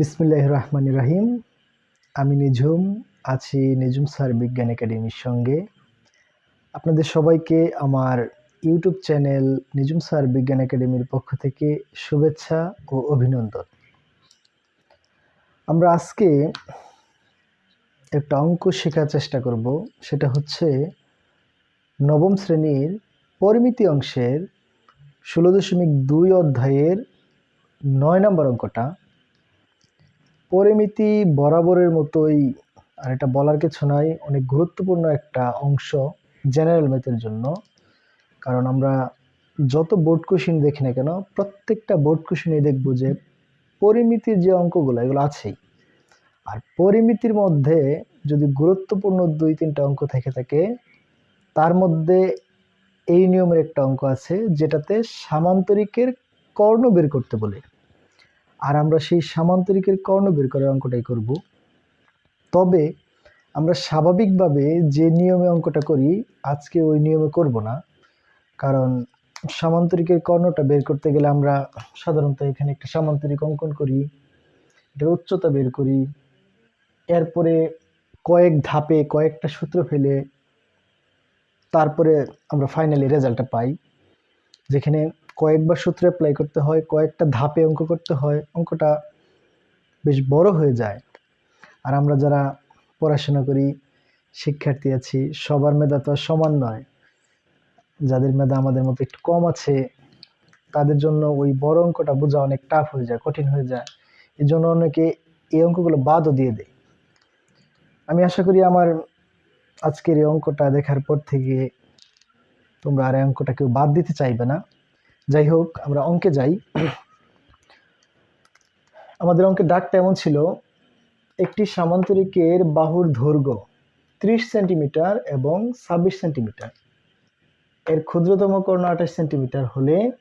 বিসমিল্লাহ রহমান রাহিম। আমি নিঝুম, আছি নিঝুম স্যার বিজ্ঞান একাডেমির সঙ্গে। আপনাদের সবাইকে আমার ইউটিউব চ্যানেল নিঝুম স্যার বিজ্ঞান একাডেমির পক্ষ থেকে শুভেচ্ছা ও অভিনন্দন। আমরা আজকে একটা অঙ্ক শেখার চেষ্টা করব, সেটা হচ্ছে নবম শ্রেণির পরিমিতি অংশের ষোলো দশমিক দুই অধ্যায়ের নয় নম্বর অঙ্কটা। পরিমিতি বরাবরের মতোই, আর এটা বলার কিছু নাই, অনেক গুরুত্বপূর্ণ একটা অংশ জেনারেল ম্যাথের জন্য। কারণ আমরা যত বোর্ড কোশ্চিন দেখি না কেন, প্রত্যেকটা বোর্ড কোশ্চিনে দেখব যে পরিমিতির যে অঙ্কগুলো, এগুলো আছেই। আর পরিমিতির মধ্যে যদি গুরুত্বপূর্ণ দুই তিনটা অঙ্ক থেকে থাকে, তার মধ্যে এই নিয়মের একটা অঙ্ক আছে, যেটাতে সামান্তরিকের কর্ণ বের করতে বলে। আর আমরা সেই সামান্তরিকের কর্ণ বের করার অঙ্কটাই করব। তবে আমরা স্বাভাবিকভাবে যে নিয়মে অঙ্কটা করি, আজকে ওই নিয়মে করব না। কারণ সামান্তরিকের কর্ণটা বের করতে গেলে আমরা সাধারণত এখানে একটা সামান্তরিক অঙ্কন করি, এটার উচ্চতা বের করি, এরপরে কয়েক ধাপে কয়েকটা সূত্র ফেলে তারপরে আমরা ফাইনালি রেজাল্টটা পাই। যেখানে কয়েকবার সূত্র অ্যাপ্লাই করতে হয়, কয়েকটা ধাপে অঙ্ক করতে হয়, অঙ্কটা বেশ বড় হয়ে যায়। আর আমরা যারা পড়াশোনা করি, শিক্ষার্থী আছি, সবার মেধা তো সমান নয়। যাদের মেধা আমাদের মতো একটু কম আছে, তাদের জন্য ওই বড় অঙ্কটা বোঝা অনেক টাফ হয়ে যায়, কঠিন হয়ে যায়। এই জন্য অনেকে এই অঙ্কগুলো বাদও দিয়ে দেয়। আমি আশা করি আমার আজকের এই অঙ্কটা দেখার পর থেকে তোমরা আর অঙ্কটা কেউ বাদ দিতে চাইবে না। যাই হোক, আমরা অঙ্কে যাই। আমাদের অঙ্কের ডাকটা এমন ছিল, একটি সামান্তরিকের বাহুর দৈর্ঘ্য ত্রিশ সেন্টিমিটার এবং ছাব্বিশ সেন্টিমিটার। এর ক্ষুদ্রতম কর্ণ আঠাশ সেন্টিমিটার হলে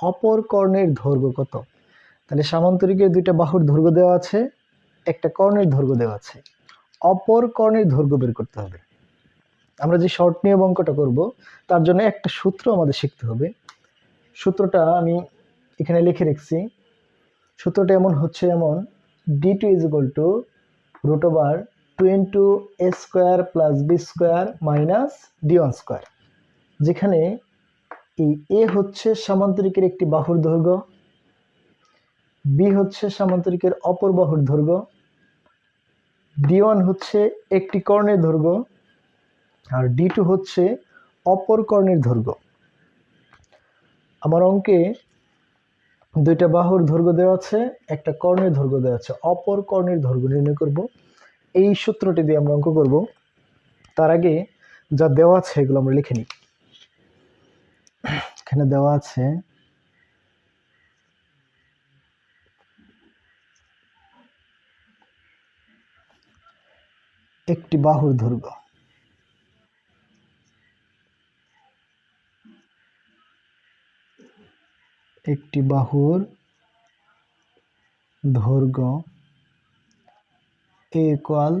অপর কর্ণের দৈর্ঘ্য কত? তাহলে সামান্তরিকের দুইটা বাহুর দৈর্ঘ্য দেওয়া আছে, একটা কর্ণের দৈর্ঘ্য দেওয়া আছে। অপর কর্ণের দৈর্ঘ্য বের করতে হবে। আমরা যে শর্ট নিয়ম অঙ্কটা করব, তার জন্য একটা সূত্র আমাদের শিখতে হবে। সূত্রটা আমি এখানে লিখে রেখেছি। সূত্রটা এমন হচ্ছে এমন D two is equal to root over two into A square plus B square minus D one square যেখানে এই এ হচ্ছে সামান্তরিকের একটি বাহুর দৈর্ঘ্য বি হচ্ছে সামান্তরিকের অপর বাহুর দৈর্ঘ্য ডি ওয়ান হচ্ছে একটি কর্ণের দৈর্ঘ্য, আর ডি টু হচ্ছে অপর কর্ণের দৈর্ঘ্য। আমার অঙ্কে দুইটা বাহুর দৈর্ঘ্য দেওয়া আছে, একটা কর্ণের দৈর্ঘ্য দেওয়া আছে। অপর কর্ণের দৈর্ঘ্য নির্ণয় করব। এই সূত্রটি দিয়ে আমরা অঙ্ক করব। তার আগে যা দেওয়া আছে এগুলো আমরা লিখে নিই। এখানে দেওয়া আছে, একটি বাহুর দৈর্ঘ্য। একটি বাহুর দৈর্ঘ্য এ ইকুয়াল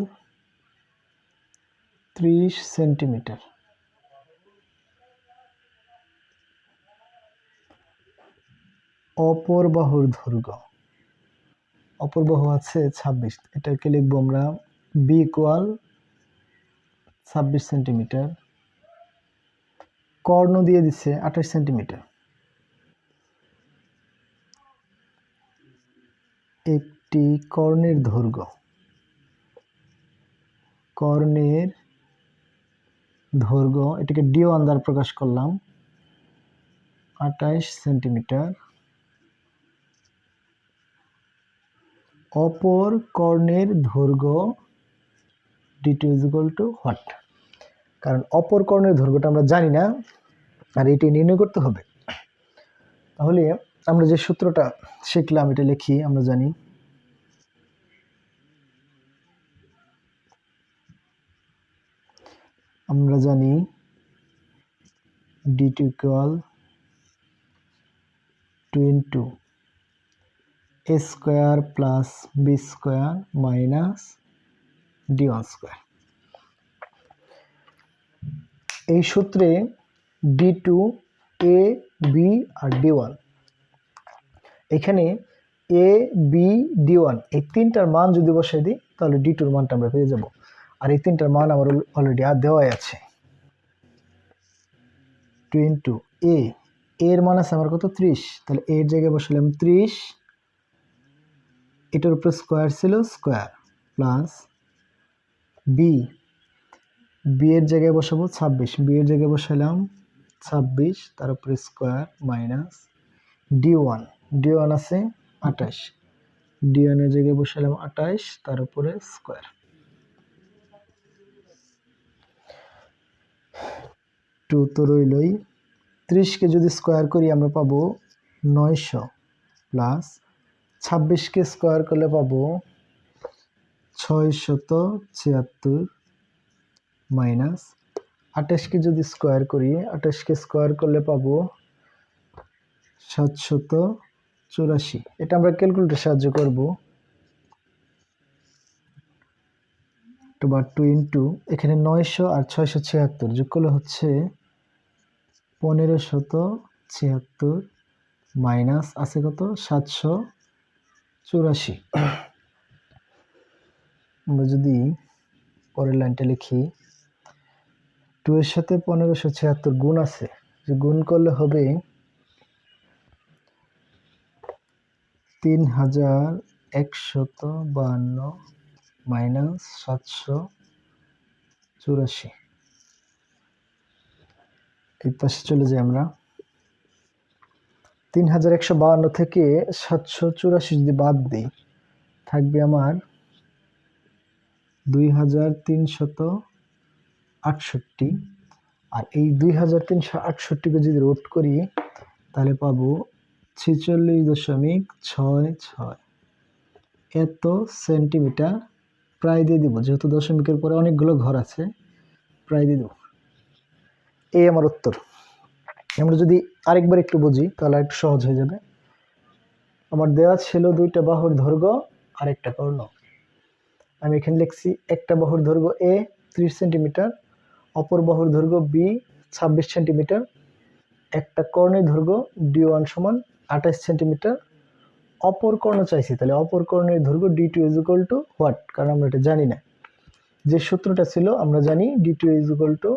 ত্রিশ সেন্টিমিটার। অপর বাহুর দৈর্ঘ্য। অপর বাহু আছে ছাব্বিশ, এটাকে লিখব আমরা বি ইকুয়াল ছাব্বিশ সেন্টিমিটার। কর্ণ দিয়ে দিচ্ছে আঠাশ সেন্টিমিটার। একটি কর্ণের দৈর্ঘ্য। কর্ণের দৈর্ঘ্য, এটাকে ডি ওয়ান দ্বারা প্রকাশ করলাম, আঠাইশ সেন্টিমিটার। অপর কর্ণের দৈর্ঘ্য D two is equal to what কারণ অপর কর্ণের দৈর্ঘ্যটা আমরা জানি না, আর এটি নির্ণয় করতে হবে। তাহলে আমরা যে সূত্রটা শিখলাম, এটা লিখি, আমরা জানি আমরা জানি D two equal to into A square plus B square minus D one square এই সূত্রে ডি টু এ বি আর ডি ওয়ান এখানে এ বি ডি ওয়ান এই তিনটার মান যদি বসাই দিই, তাহলে ডি টুর মানটা আমরা পেয়ে যাব। আর এই তিনটার মান আমার অলরেডি আর দেওয়াই আছে। টু ইন্টু এ এর মান আছে আমার কত? ত্রিশ। তাহলে এর জায়গায় বসালাম ত্রিশ। এটার উপরে স্কোয়ার ছিল স্কোয়ার প্লাস বি বি এর জায়গায় বসাবো ছাব্বিশ। বি এর জায়গায় বসালাম ছাব্বিশ। তার উপরে square minus D one D one আছে আঠাশ। ডি ওয়ানের জায়গায় বসালাম আঠাশ। তার উপরে স্কোয়ার টু তো রইলই ত্রিশকে যদি স্কোয়ার করি আমরা পাবো নয়শো প্লাস ছাব্বিশকে স্কোয়ার করলে পাবো ছয়শত ছিয়াত্তর মাইনাস আঠাশকে যদি স্কোয়ার করি আঠাশকে স্কোয়ার করলে পাবো সাতশত চুরাশি। এটা আমরা ক্যালকুলেটর সাহায্য করব। টু বা টু ইন্টু এখানে নয়শো আর ছয়শো ছিয়াত্তর যোগ করলে হচ্ছে পনেরো শত ছিয়াত্তর মাইনাস আছে কত? সাতশো চুরাশি। আমরা যদি পরের লাইনটা লিখি টু এর সাথে পনেরোশো ছিয়াত্তর গুণ আছে, যে গুণ করলে হবে তিন হাজার একশত বাহান্ন মাইনাস সাতশো চুরাশি। এই পাশে চলে যাই আমরা। তিন হাজার একশো বাহান্ন থেকে সাতশো চুরাশি যদি বাদ দিই, থাকবে আমার দুই হাজার তিনশত আটষট্টি। আর এই দুই হাজার তিনশো আটষট্টিকে যদি রোড করি, তাহলে পাবো ছেচল্লিশ দশমিক ছয় ছয়। এত সেন্টিমিটার প্রায় দিয়ে দিব, যেহেতু দশমিকের পরে অনেকগুলো ঘর আছে, প্রায় দিয়ে দেবো। এই আমার উত্তর। আমরা যদি আরেকবার একটু বুঝি, তাহলে একটু সহজ হয়ে যাবে। আমার দেওয়া ছিল দুইটা বাহুর দৈর্ঘ্য আর একটা কর্ণ। আমি এখানে লিখছি, একটা বাহুর দৈর্ঘ্য এ ত্রিশ সেন্টিমিটার, অপর বাহুর দৈর্ঘ্য বি ছাব্বিশ সেন্টিমিটার, একটা কর্ণের দৈর্ঘ্য ডি ওয়ান সমান আঠাশ সেন্টিমিটার। অপর কর্ণ চাইছি, তাহলে অপর কর্ণের দৈর্ঘ্য D two is equal to what কারণ আমরা এটা জানি না। যে সূত্রটা ছিল, আমরা জানি D two is equal to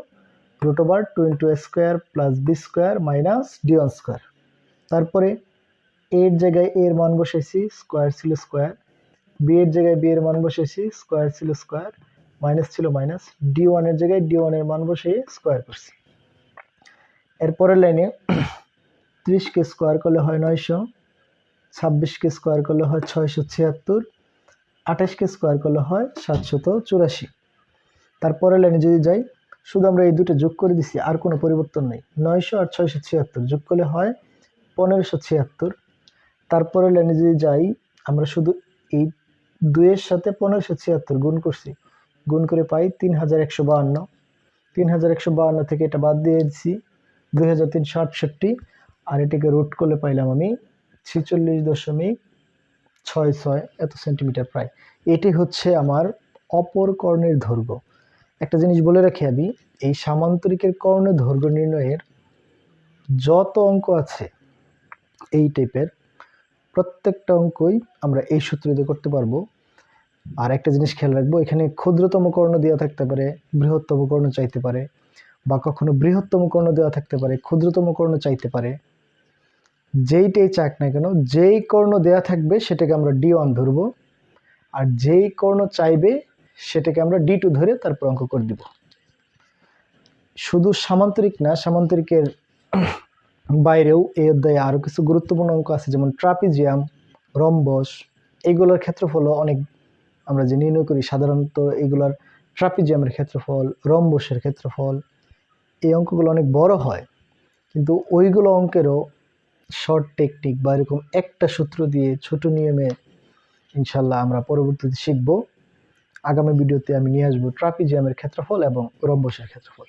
root over two into square plus B square minus D one square তারপরে এর জায়গায় এর মান বসেছি স্কোয়ার ছিল স্কোয়ার বি এর জায়গায় বি এর মান বসেছি স্কোয়ার ছিল স্কোয়ার মাইনাস ছিল মাইনাস ডি ওয়ানের জায়গায় ডি ওয়ানের মান বসিয়ে স্কোয়ার করছি। এরপরের লাইনে ত্রিশকে স্কোয়ার করলে হয় নয়শো ছাব্বিশকে স্কোয়ার করলে হয় ছয়শো ছিয়াত্তর আঠাশকে স্কোয়ার করলে হয় সাতশত চুরাশি। তারপরের লাইনে যদি যাই শুধু আমরা এই দুটো যোগ করে দিছি, আর কোনো পরিবর্তন নেই। নয়শো আর ছয়শো ছিয়াত্তর, যোগ করলে হয় পনেরোশো ছিয়াত্তর। তারপরে লাইনে যদি যাই, আমরা শুধু এই দুইয়ের সাথে পনেরোশো ছিয়াত্তর গুণ করছি। গুণ করে পাই তিন হাজার একশো বাহান্ন। তিন হাজার একশো বাহান্ন থেকে এটা বাদ দিয়ে দিচ্ছি দুই হাজার তিনশো আটষট্টি। আর এটাকে রুট করলে পাইলাম আমি ছেচল্লিশ দশমিক ছয় ছয়, এত সেন্টিমিটার প্রায়। এটি হচ্ছে আমার অপর কর্ণের দৈর্ঘ্য। একটা জিনিস বলে রাখি আমি, এই সামান্তরিকের কর্ণের দৈর্ঘ্য নির্ণয়ের যত অঙ্ক আছে এই টাইপের, প্রত্যেকটা অঙ্কই আমরা এই সূত্র দিয়ে করতে পারব। আর একটা জিনিস খেয়াল রাখব, এখানে ক্ষুদ্রতম কর্ণ দেওয়া থাকতে পারে, বৃহত্তম কর্ণ চাইতে পারে, বা কখনো বৃহত্তম কর্ণ দেওয়া থাকতে পারে, ক্ষুদ্রতম কর্ণ চাইতে পারে। যেইটাই চাক না কেন, যেই কর্ণ দেওয়া থাকবে সেটাকে আমরা ডি ওয়ান ধরবো, আর যেই কর্ণ চাইবে সেটাকে আমরা ডি টু ধরে তারপর অঙ্ক করে দিব। শুধু সামান্তরিক না, সামান্তরিকের বাইরেও এই অধ্যায়ে আরও কিছু গুরুত্বপূর্ণ অঙ্ক আছে, যেমন ট্রাপিজিয়াম, রম্বস এইগুলোর ক্ষেত্রফলও অনেক আমরা যে নির্ণয় করি, সাধারণত এগুলার ট্রাপিজিয়ামের ক্ষেত্রফল, রম্বসের ক্ষেত্রফল, এই অঙ্কগুলো অনেক বড় হয়। কিন্তু ওইগুলো অঙ্কেরও শর্ট টেকনিক বা এরকম একটা সূত্র দিয়ে ছোট নিয়মে ইনশাল্লাহ আমরা পরবর্তীতে শিখব। আগামী ভিডিওতে আমি নিয়ে আসব ট্রাপিজিয়ামের ক্ষেত্রফল এবং রম্বসের ক্ষেত্রফল।